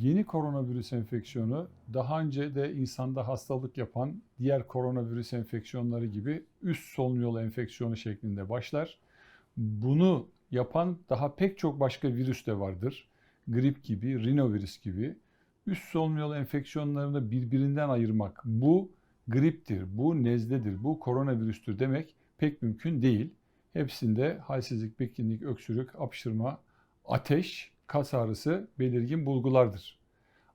Yeni koronavirüs enfeksiyonu daha önce de insanda hastalık yapan diğer koronavirüs enfeksiyonları gibi üst solunum yolu enfeksiyonu şeklinde başlar. Bunu yapan daha pek çok başka virüs de vardır. Grip gibi, rinovirüs gibi. Üst solunum yolu enfeksiyonlarını birbirinden ayırmak bu griptir, bu nezledir, bu koronavirüstür demek pek mümkün değil. Hepsinde halsizlik, bitkinlik, öksürük, hapşırma, ateş, kas ağrısı belirgin bulgulardır.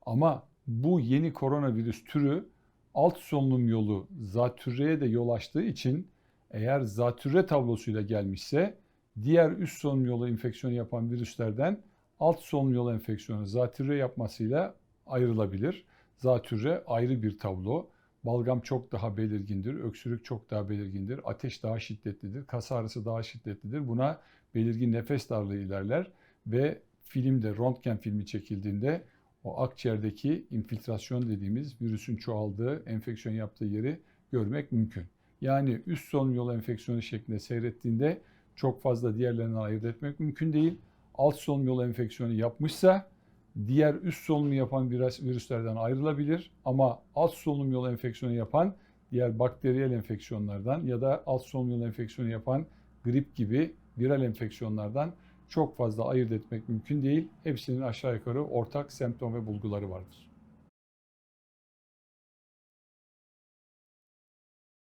Ama bu yeni koronavirüs türü alt solunum yolu zatürreye de yol açtığı için eğer zatürre tablosuyla gelmişse diğer üst solunum yolu enfeksiyonu yapan virüslerden alt solunum yolu enfeksiyonu zatürre yapmasıyla ayrılabilir. Zatürre ayrı bir tablo. Balgam çok daha belirgindir, öksürük çok daha belirgindir, ateş daha şiddetlidir, kas ağrısı daha şiddetlidir. Buna belirgin nefes darlığı ilerler ve filmde, röntgen filmi çekildiğinde o akciğerdeki infiltrasyon dediğimiz virüsün çoğaldığı, enfeksiyon yaptığı yeri görmek mümkün. Yani üst solunum yolu enfeksiyonu şeklinde seyrettiğinde çok fazla diğerlerinden ayırt etmek mümkün değil. Alt solunum yolu enfeksiyonu yapmışsa diğer üst solunumu yapan virüs, virüslerden ayrılabilir ama alt solunum yolu enfeksiyonu yapan diğer bakteriyel enfeksiyonlardan ya da alt solunum yolu enfeksiyonu yapan grip gibi viral enfeksiyonlardan çok fazla ayırt etmek mümkün değil. Hepsinin aşağı yukarı ortak semptom ve bulguları vardır.